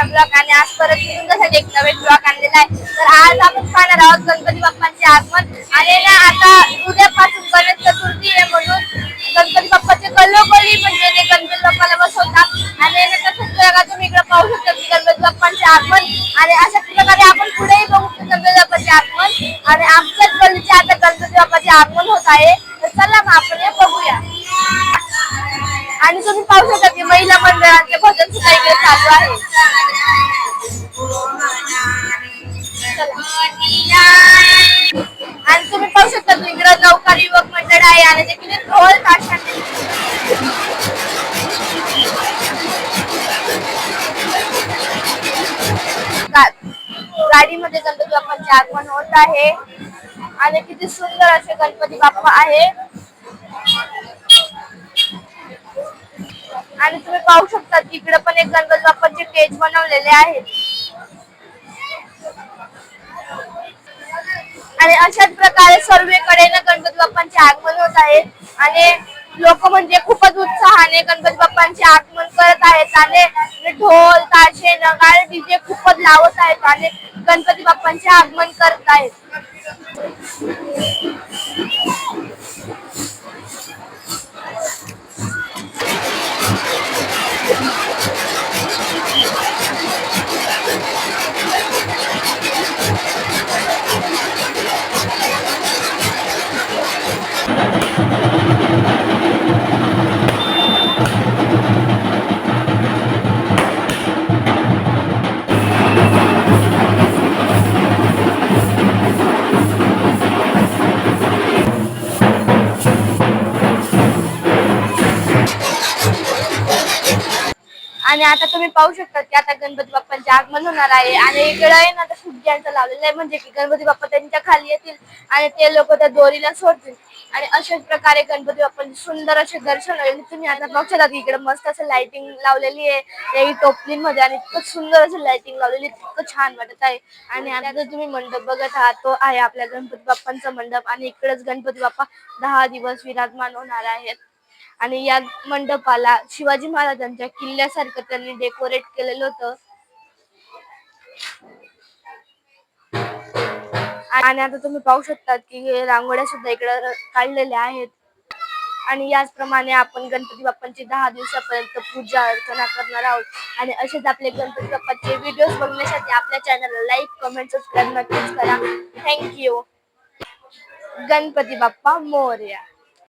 आपला ब्लॉग आणि आज परत मी तुमच्यासाठी एक नवीन ब्लॉग आणलेला आहे. तर आज आपण पाहणार आहोत गणपती बाप्पांचे आगमन. आणि ना आता उद्यापासून गणेश चतुर्थी आहे म्हणून. गणपती बाप्पाचे कल्लोकली म्हणजे ते गणपती बाप्पाला बसवतात. आणि तसंच प्रकार तुम्ही इकडे पाहू शकता की गणपती बाप्पांचे आगमन. आणि अशा प्रकारे आपण पुढेही बघू की गणपती बाप्पाचे आगमन. आणि आमच्याच गल्लीचे आता गणपती बाप्पाचे आगमन होत आहे. तर चला मग आपण हे बघूया. आणि तुम्ही पाहू शकता की महिला मंडळाचे भजन सुद्धा इकडे चालू आहे. आणि तुम्ही पाहू शकता इकडे युवक मंडळ आहे आणि ते किती ढोल ताशाने गाडीमध्ये गणपती बाप्पांचे आगमन होत आहे. आणि किती सुंदर असे गणपती बाप्पा आहे आणि तुम्ही पाहू शकता तिकडे पण एक गणपती बाप्पाचे केज बनवलेले आहेत. आणि अशाच प्रकारे सर्वेकडे ना गणपती बाप्पांचे आगमन होत आहे. आणि लोक म्हणजे खूपच उत्साहाने गणपती बाप्पांचे आगमन करत आहेत. आणि ढोल ताशे नगाळे डीजे खूपच लावत आहेत आणि गणपती बाप्पांचे आगमन करत आहेत. आणि आता तुम्ही पाहू शकता की आता गणपती बाप्पांचे आगमन होणार आहे. आणि इकडे आहे ना आता फुग्यांचं लावलेलं आहे म्हणजे की गणपती बाप्पा त्यांच्या खाली येतील आणि ते लोक त्या दोरीला सोडतील. आणि अशाच प्रकारे गणपती बाप्पांचे सुंदर असे दर्शन होईल. तुम्ही आता बघ शकता की इकडे मस्त असं लाइटिंग लावलेली आहे. या टोपलींमध्ये आणि इतकं सुंदर असं लाइटिंग लावलेली इतकं छान वाटत आहे. आणि आता जर तुम्ही मंडप बघत आहात तो आहे आपल्या गणपती बाप्पांचा मंडप. आणि इकडेच गणपती बाप्पा दहा दिवस विराजमान होणार आहेत. आणि या मंडपाला शिवाजी महाराजांच्या किल्ल्यासारखं त्यांनी डेकोरेट केलेलं होतं. आणि आता तुम्ही पाहू शकता की हे रांगोळ्या सुद्धा इकडे काढलेल्या आहेत. आणि याचप्रमाणे आपण गणपती बाप्पांची दहा दिवसापर्यंत पूजा अर्चना करणार आहोत. आणि असेच आपले गणपती बाप्पाचे व्हिडिओज बघण्यासाठी आपल्या चॅनलला लाईक कमेंट सबस्क्राईब नक्कीच करा. Thank you Ganpati Bappa Morya.